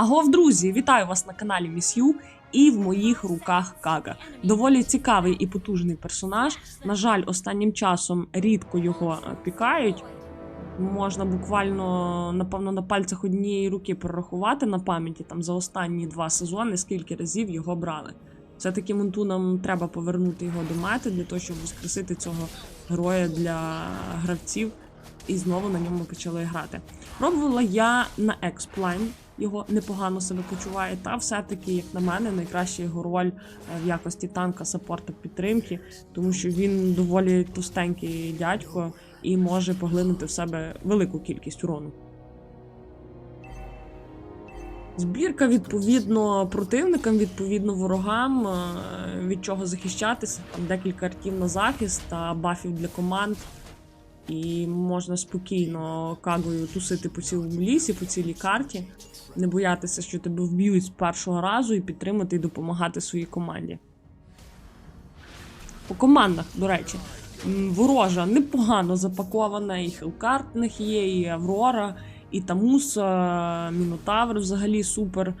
Агов, друзі, вітаю вас на каналі Міс Ю і в моїх руках Кага. Доволі цікавий і потужний персонаж. На жаль, останнім часом рідко його е, пікають. Можна буквально, напевно, на пальцях однієї руки прорахувати на пам'яті там за останні два сезони, скільки разів його брали. Все-таки Монту нам треба повернути його до мети для того, щоб воскресити цього героя для гравців і знову на ньому почали грати. Пробувала я на Експлайн, його непогано себе почуває, та все-таки, як на мене, найкраща його роль е, в якості танка саппорта підтримки, тому що він доволі товстенький дядько і може поглинути в себе велику кількість урону. Збірка відповідно противникам, відповідно ворогам, е, від чого захищатися. Там декілька артів на захист та бафів для команд. І можна спокійно кагою тусити по цілому лісі, по цілій карті, не боятися, що тебе вб'ють з першого разу, і підтримати і допомагати своїй команді. По командах, до речі, ворожа непогано запакована, і Хелкарт в них є, і Аврора, і Тамус, е, Мінотавр взагалі супер, е,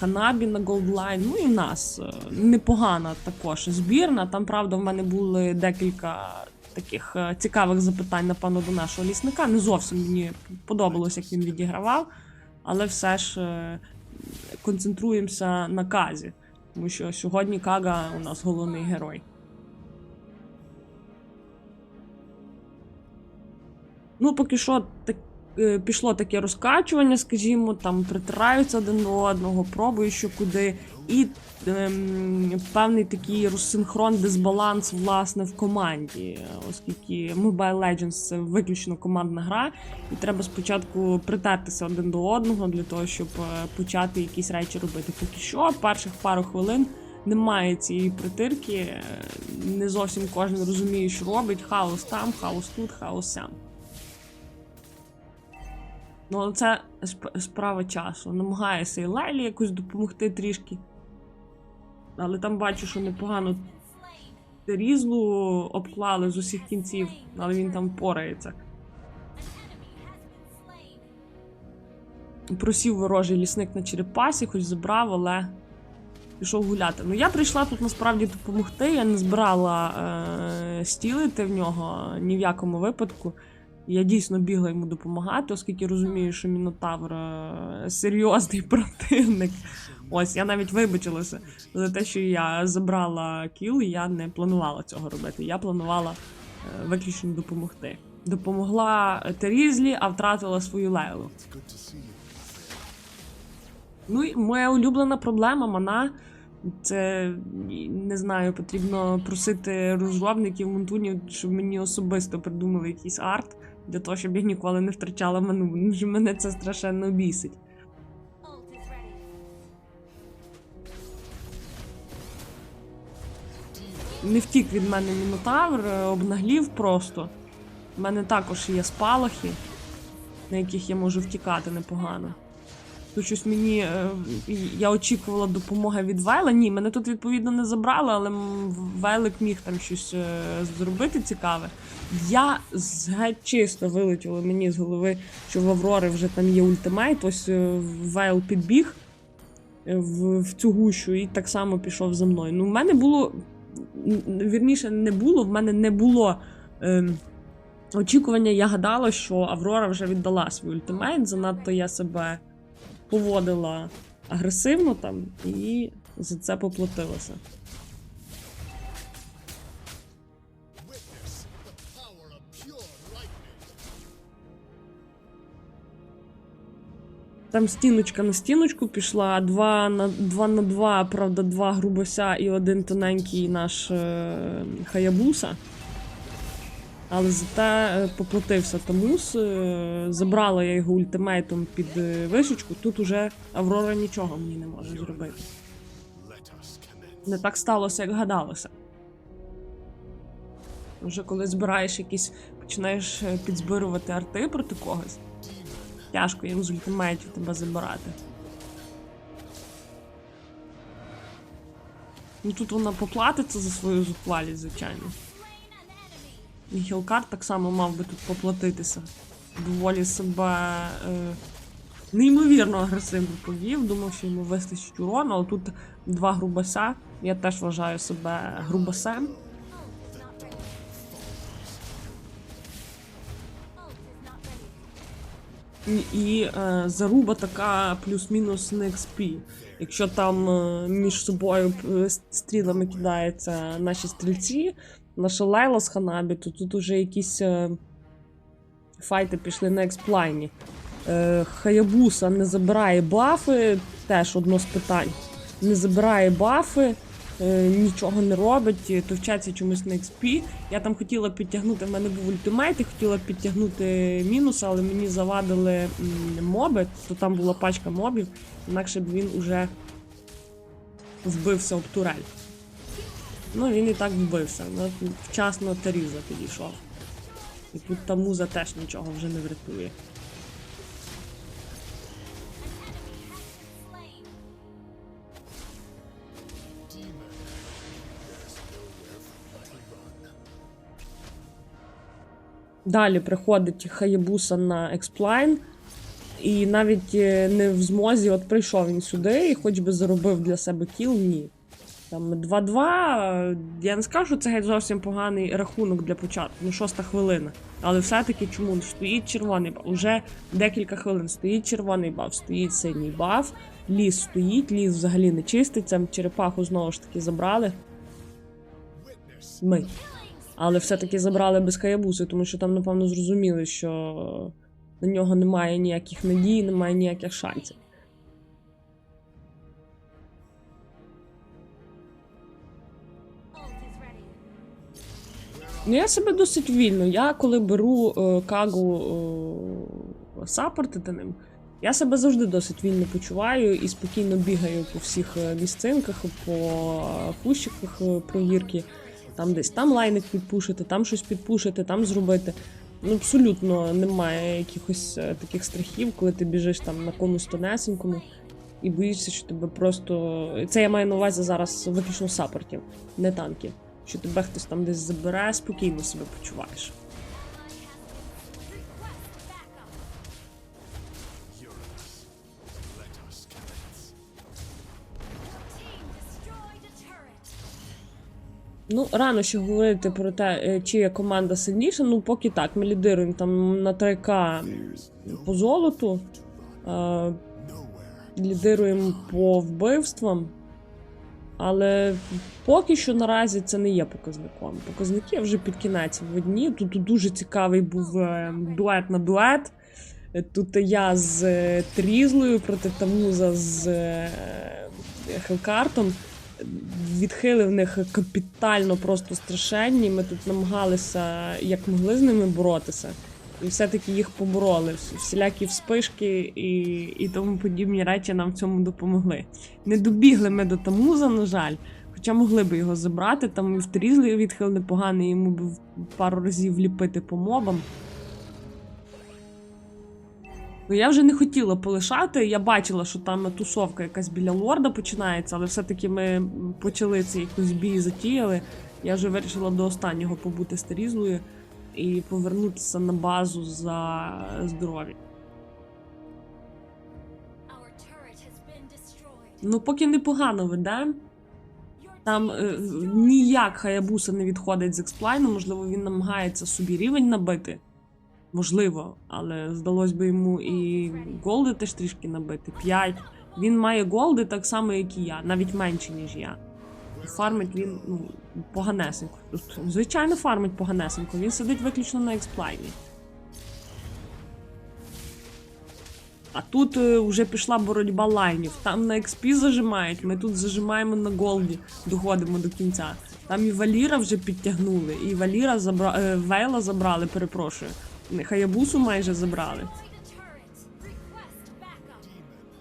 Ханабі на Голдлайн. Ну і в нас е, непогана також збірна. Там, правда, в мене були декілька таких е, цікавих запитань, напевно, до нашого лісника. Не зовсім мені подобалось, як він відігравав, але все ж е, концентруємося на казі, тому що сьогодні Кага у нас головний герой. Ну, поки що так, пішло таке розкачування, скажімо, там притираються один до одного, пробую що куди. І ем, певний такий розсинхрон, дисбаланс власне в команді, оскільки Mobile Legends це виключно командна гра, і треба спочатку притертися один до одного для того, щоб е, почати якісь речі робити. Поки що, перших пару хвилин немає цієї притирки, е, не зовсім кожен розуміє, що робить. Хаос там, хаос тут, хаос сям. Ну, але це справа часу. Намагається і Лайлі якось допомогти трішки. Але там бачу, що непогано різлу обклали з усіх кінців, але він там порається. Просів ворожий лісник на черепасі, хоч забрав, але пішов гуляти. Ну я прийшла тут насправді допомогти. Я не збирала е- стілити в нього ні в якому випадку. Я дійсно бігла йому допомагати, оскільки розумію, що Мінотавр е, серйозний противник. Ось я навіть вибачилася за те, що я забрала кіл, і я не планувала цього робити. Я планувала е, виключно допомогти. Допомогла Терізлі, а втратила свою лейлу. Ну і моя улюблена проблема мана. Це не знаю, потрібно просити розробників мунтунів, щоб мені особисто придумали якийсь арт для того, щоб я ніколи не втрачала ману. Мене це страшенно бісить. Не втік від мене мінотавр, е, обнаглів просто. У мене також є спалахи, на яких я можу втікати непогано. Тут щось мені. е, Я очікувала допомоги від Вайла. Ні, мене тут відповідно не забрали, але Вайлик міг там щось е, зробити цікаве. Я геть чисто вилетіло мені з голови, що в Аврори вже там є ультимейт. Ось е, Вайл підбіг е, в, в цю гущу і так само пішов за мною. Ну, в мене було. Вірніше, не було, в мене не було. Ем, очікування, я гадала, що Аврора вже віддала свій ультимейт. Занадто я себе поводила агресивно там і за це поплатилася. Там стіночка на стіночку пішла, два на два на два, правда, два грубося і один тоненький наш е, хаябуса. Але зате е, поплатився Тамус, е, забрала я його ультимейтом під е, вишечку. Тут уже Аврора нічого мені не може зробити. Не так сталося, як гадалося. Вже коли збираєш якісь, починаєш підзбирувати арти проти когось. Тяжко їм з ультимейтів тебе забирати. Ну тут вона поплатиться за свою зухвалість, звичайно. І Хілкар так само мав би тут поплатитися. Доволі себе е, неймовірно агресивно повів. Думав, що йому вистачить урону, але тут два грубаса. Я теж вважаю себе грубасем. І, е, заруба така плюс-мінус на XP. Якщо там е, між собою е, стрілами кидаються наші стрільці, наша Лайла з Ханабі, то тут уже якісь е, файти пішли на експлайні. Е, Хаябуса не забирає бафи, теж одно з питань. Не забирає бафи, е, нічого не робить, е, товчаться чомусь на XP. Я там хотіла підтягнути, в мене був ультимейт, і хотіла підтягнути мінус, але мені завадили моби, то там була пачка мобів, інакше б він уже вбився об турель. Ну, він і так вбився. Ну, вчасно Теріза підійшов. І тут та муза теж нічого вже не врятує. Далі приходить Хаябуса на експлайн. І навіть е, не в змозі, от прийшов він сюди і хоч би заробив для себе кіл, ні. Там 2-2. е, Я не скажу, що це геть зовсім поганий рахунок для початку. Ну, шоста хвилина. Але все-таки чому стоїть червоний баф? Уже декілька хвилин стоїть червоний баф, стоїть синій баф, ліс стоїть, ліс взагалі не чиститься. Черепаху знову ж таки забрали. Ми. Але все-таки забрали без Хаябуси, тому що там, напевно, зрозуміли, що на нього немає ніяких надій, немає ніяких шансів. Ну, я себе досить вільно. Я коли беру е, кагу е, саппортити ним, я себе завжди досить вільно почуваю і спокійно бігаю по всіх е, місцинках, по е, кущиках е, провірки. Там десь там лайник підпушити, там щось підпушити, там зробити. Ну, абсолютно немає якихось таких страхів, коли ти біжиш там на комусь тонесенькому і боїшся, що тебе просто. Це я маю на увазі зараз виключно саппортів, не танків. Що тебе хтось там десь забере, спокійно себе почуваєш. Ну, рано ще говорити про те, е, чия команда сильніша. Ну, поки так, ми лідируємо там на 3К по золоту. Е, лідируємо по вбивствам. Але поки що наразі це не є показником. Показники вже під кінець видні. Тут дуже цікавий був е, дует на дует. Тут я з е, Трізлою проти Тамуза з е, Хелкартом. Відхили в них капітально просто страшенні. Ми тут намагалися як могли з ними боротися. І все-таки їх побороли. Всілякі вспишки і, і тому подібні речі нам в цьому допомогли. Не добігли ми до Тамуза, на жаль. Хоча могли би його забрати, там і в Трізлі відхил непоганий, йому б пару разів вліпити по мобам. Ну, я вже не хотіла полишати. Я бачила, що там тусовка якась біля лорда починається, але все-таки ми почали цей якийсь бій затіяли. Я вже вирішила до останнього побути старізлою і повернутися на базу за здоров'я. Ну, поки непогано веде. Там е, ніяк Хаябуса не відходить з експлайну, можливо, він намагається собі рівень набити. Можливо, але здалось би йому і голди теж трішки набити. 5. Він має голди так само, як і я, навіть менше, ніж я. Фармить він ну, поганесенько. Звичайно, фармить поганесенько. Він сидить виключно на експлайні. А тут е, вже пішла боротьба лайнів. Там на експі зажимають, ми тут зажимаємо на голді, доходимо до кінця. Там і Валіра вже підтягнули, і Валіра забра... е, Вейла забрали, перепрошую. Хаябусу майже забрали.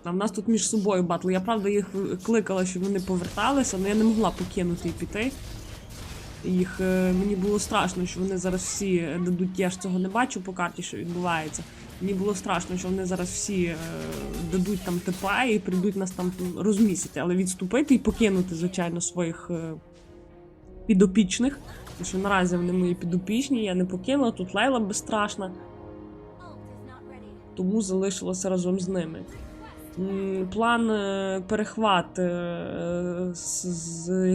А в нас тут між собою батл. Я правда їх кликала, щоб вони поверталися, але я не могла покинути і піти. Їх е, мені було страшно, що вони зараз всі дадуть. Я ж цього не бачу по карті, що відбувається. Мені було страшно, що вони зараз всі е, дадуть там ТП і прийдуть нас там розмісити, але відступити і покинути, звичайно, своїх е, підопічних. Тому що наразі вони мої підопічні, я не покинула. Тут Лейла безстрашна. тому залишилося разом з ними. План е, перехват е,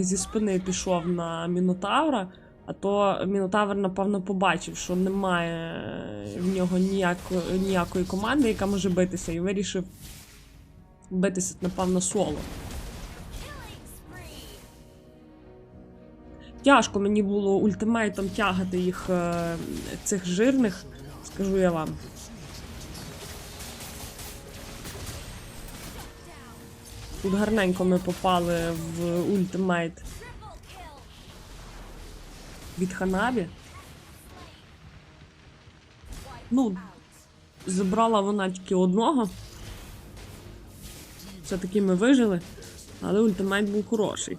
зі спини пішов на Мінотавра, а то Мінотавр, напевно, побачив, що немає в нього ніяко, ніякої команди, яка може битися, і вирішив битися, напевно, соло. Тяжко мені було ультимейтом тягати їх е, цих жирних, скажу я вам. Тут гарненько ми попали в ультимейт від Ханабі. Ну, забрала вона тільки одного. Все-таки ми вижили, але ультимейт був хороший.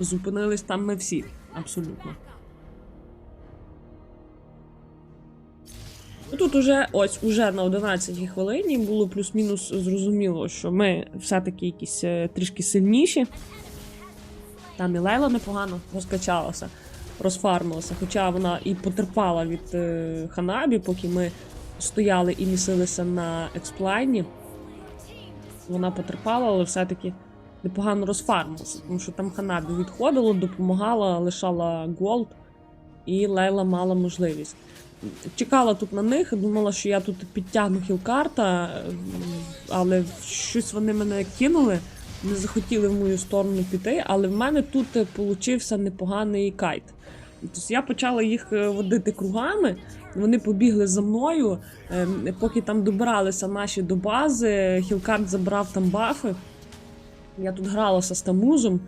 Зупинились там ми всі, абсолютно. Тут уже ось уже на 11 хвилині було плюс-мінус зрозуміло, що ми все-таки якісь е, трішки сильніші. Там і Лейла непогано розкачалася, розфармилася, хоча вона і потерпала від е, Ханабі, поки ми стояли і місилися на експлайні. Вона потерпала, але все-таки непогано розфармилася, тому що там Ханабі відходило, допомагала, лишала голд, і Лейла мала можливість. Чекала тут на них, думала, що я тут підтягну хілкарта, але щось вони мене кинули, не захотіли в мою сторону піти, але в мене тут е, получився непоганий кайт. Тобто я почала їх е, водити кругами, вони побігли за мною, ем, поки там добиралися наші до бази, хілкарт забрав там бафи. Я тут гралася з Тамузом.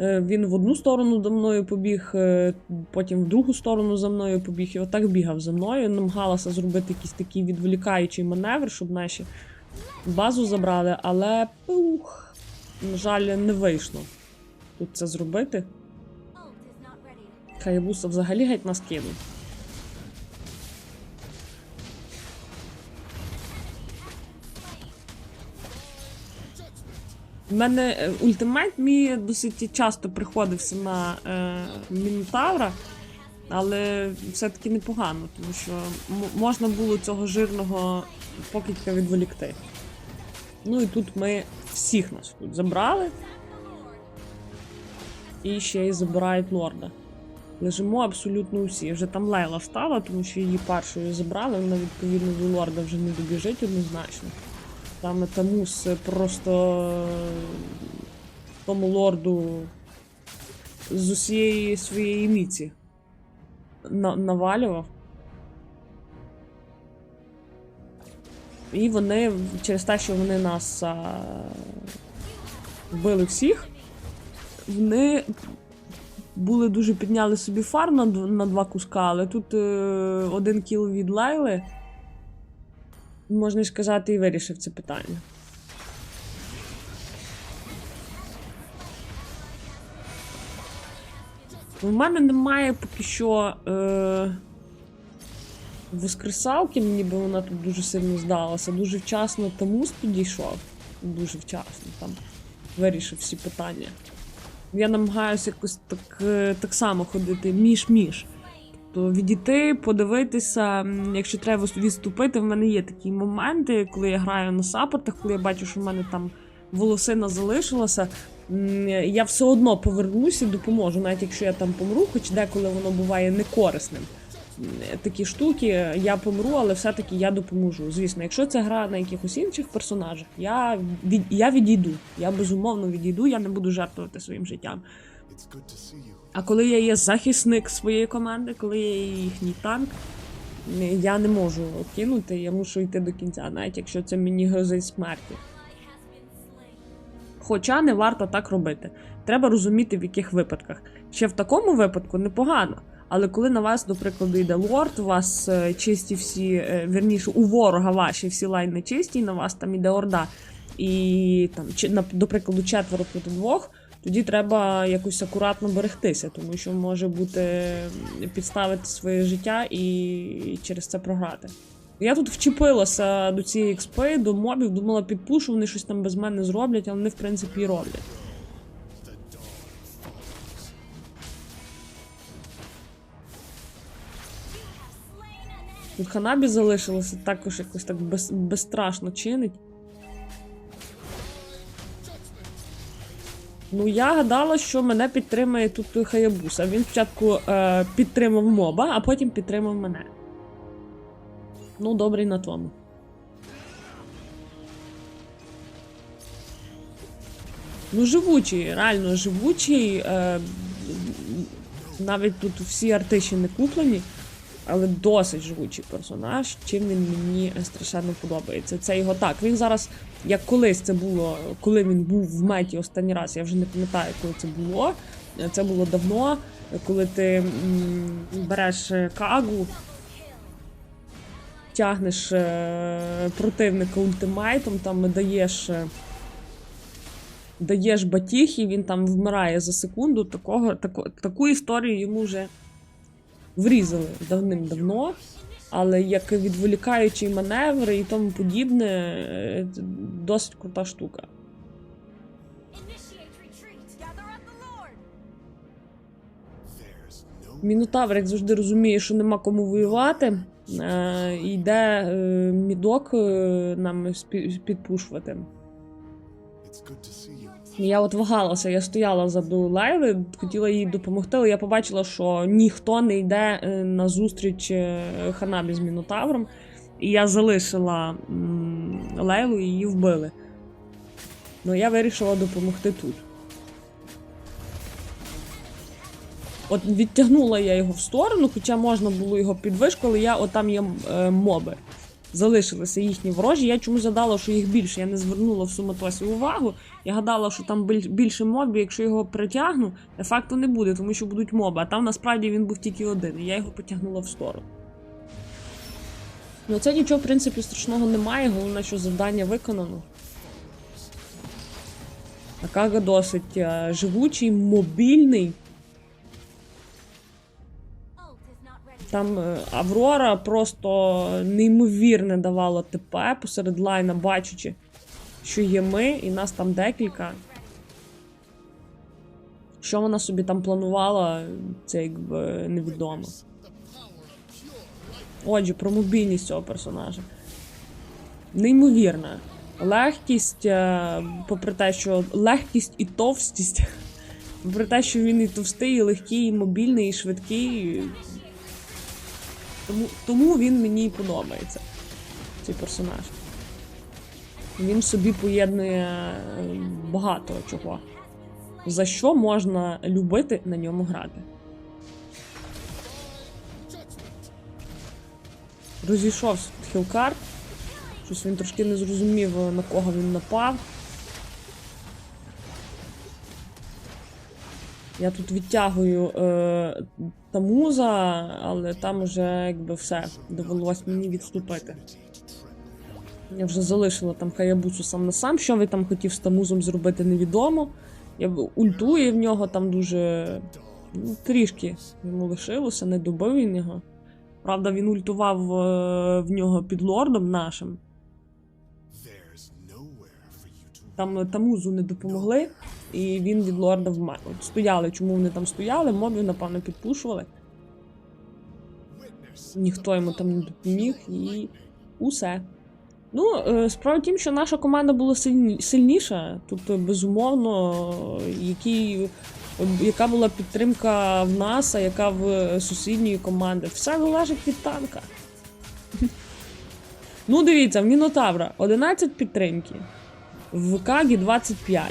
Е, Він в одну сторону за мною побіг, е, потім в другу сторону за мною побіг, і отак бігав за мною. Намагалася зробити якийсь такий відволікаючий маневр, щоб наші базу забрали, але пух, на жаль, не вийшло тут це зробити. Хаябуса взагалі геть нас кинув. У мене е, ультимейт мій досить часто приходився на е, Мінотавра, але все-таки непогано, тому що можна було цього жирного покидька відволікти. Ну і тут ми всіх нас тут забрали. І ще й забирають лорда. Лежимо абсолютно усі. Вже там Лейла встала, тому що її першою забрали, вона відповідно до лорда вже не добіжить однозначно. Там Тамус просто тому лорду з усієї своєї міці на- навалював. І вони через те, що вони нас а, вбили всіх, вони були дуже підняли собі фар на, на два куска, але тут е, один кіл від Лайли, можна й сказати, і вирішив це питання. У мене немає поки що е, воскресалки, мені би вона тут дуже сильно здалася. Дуже вчасно Тамус підійшов. Дуже вчасно там вирішив всі питання. Я намагаюся якось так, е, так само ходити між-між. Тобто відійти, подивитися, якщо треба відступити, в мене є такі моменти, коли я граю на саппортах, коли я бачу, що в мене там волосина залишилася. Я все одно повернуся допоможу, навіть якщо я там помру, хоч деколи воно буває некорисним. Такі штуки, я помру, але все-таки я допоможу. Звісно, якщо це гра на якихось інших персонажах, я, від, я відійду. Я безумовно відійду, я не буду жертвувати своїм життям. А коли я є захисник своєї команди, коли я є їхній танк, я не можу кинути, я мушу йти до кінця, навіть якщо це мені грозить смерті. Хоча не варто так робити. Треба розуміти, в яких випадках. Ще в такому випадку непогано. Але коли на вас, до прикладу, йде лорд, у вас е, чисті всі, е, вірніше, у ворога ваші всі лайни чисті, на вас там іде орда, і там, до прикладу, четверо проти двох, тоді треба якось акуратно берегтися, тому що може бути підставити своє життя і через це програти. Я тут вчепилася до цієї експи, до мобів, думала, підпушу, вони щось там без мене зроблять, але вони, в принципі, і роблять. Тут Ханабі залишилося також якось так без, безстрашно чинить. Ну, я гадала, що мене підтримає тут той Хаябуса. Він спочатку е, підтримав моба, а потім підтримав мене. Ну, добрий на тому. Ну, живучий, реально живучий. Е, навіть тут всі арти ще не куплені, але досить живучий персонаж. Чим він мені страшенно подобається. Це його так. Він зараз, як колись це було, коли він був в меті останній раз, я вже не пам'ятаю, коли це було. Це було давно, коли ти береш е, кагу, тягнеш е, противника ультимейтом, там даєш. е, даєш батіг, і він там вмирає за секунду. Такого, таку, таку історію йому вже врізали давним-давно. Але як відволікаючий маневр і тому подібне, е, це досить крута штука. Мінотавр, як завжди, розуміє, що нема кому воювати. Е, і йде е, мідок е, нам підпушувати. You. Я от вагалася, я стояла заду Лайли, хотіла їй допомогти, але я побачила, що ніхто не йде е, на зустріч е, Ханабі з Мінотавром. І я залишила Лейлу і її вбили. Ну я вирішила допомогти тут. От відтягнула я його в сторону, хоча можна було його підвишку, але я от там є е, моби. Залишилися їхні ворожі. Я чомусь задала, що їх більше. Я не звернула в суматосі увагу. Я гадала, що там більше мобів, якщо його притягну, ефекту не буде, тому що будуть моби. А там насправді він був тільки один, і я його потягнула в сторону. Ну, це нічого, в принципі, страшного немає. Головне, що завдання виконано. Акага досить е, живучий, мобільний. Там е, Аврора просто неймовірне давала ТП посеред лайна, бачачи, що є ми, і нас там декілька. Що вона собі там планувала, це якби невідомо. Отже, про мобільність цього персонажа. Неймовірна. Легкість, е, попри те, що легкість і товстість, попри те, що він і товстий, і легкий, і мобільний, і швидкий. Тому, тому він мені подобається, цей персонаж. Він собі поєднує е, багато чого. За що можна любити на ньому грати. Розійшовся тут хілкарт. Щось він трошки не зрозумів, на кого він напав. Я тут відтягую е, тамуза, але там вже якби все. Довелось мені відступити. Я вже залишила там хаябусу сам на сам. Що він там хотів з тамузом зробити, невідомо. Я ультує в нього там дуже ну, трішки йому лишилося, не добив він його. Правда, він ультував е, в нього під лордом нашим. Там тамузу не допомогли, і він від лорда вмер. От стояли, чому вони там стояли, мобів, напевно, підпушували. Ніхто йому там не допоміг і усе. Ну, е, справа тім, що наша команда була сильні, сильніша, тобто, безумовно, який, яка була підтримка в нас, а яка в сусідньої команди. Все залежить від танка. Ну, дивіться, в Мінотавра 11 підтримки, в Кагі 25.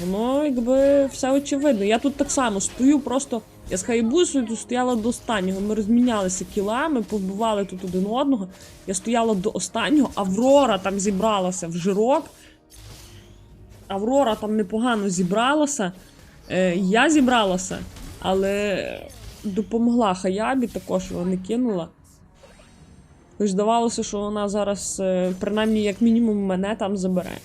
Воно якби все очевидно. Я тут так само стою, просто я з Хайбусою тут стояла до останнього. Ми розмінялися кілами, побивали тут один одного. Я стояла до останнього. Аврора там зібралася в жирок. Аврора там непогано зібралася. Е, я зібралася, але допомогла Хаябі, також його не кинула. Хоч здавалося, що вона зараз, е, принаймні, як мінімум, мене там забере.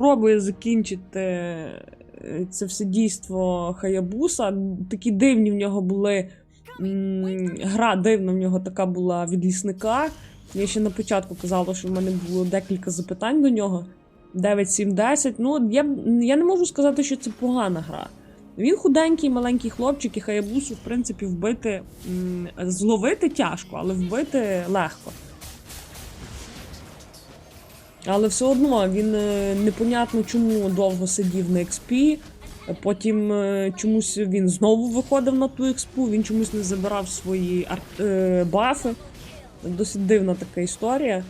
Пробує закінчити е, це все дійство Хаябуса. Такі дивні в нього були. Гра дивна в нього така була від лісника. Я ще на початку казала, що в мене було декілька запитань до нього. 9, 7, 10. Ну, я, я не можу сказати, що це погана гра. Він худенький, маленький хлопчик, і Хаябусу, в принципі, вбити. Зловити тяжко, але вбити легко. Але все одно він е, непонятно чому довго сидів на експі. Потім е, чомусь він знову виходив на ту експу, він чомусь не забирав свої арт, е, бафи. Досить дивна така історія.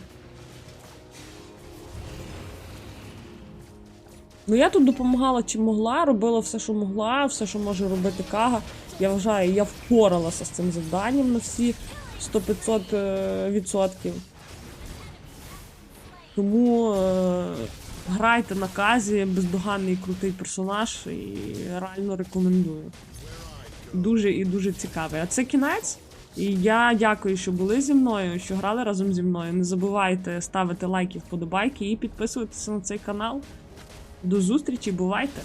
Ну, я тут допомагала чим могла, робила все, що могла, все, що може робити Кага. Я вважаю, я впоралася з цим завданням на всі 100-500%. Тому е, грайте на казі, бездоганний крутий персонаж і реально рекомендую. Дуже і дуже цікавий. А це кінець. І я дякую, що були зі мною, що грали разом зі мною. Не забувайте ставити лайки, вподобайки і підписуватися на цей канал. До зустрічі, бувайте!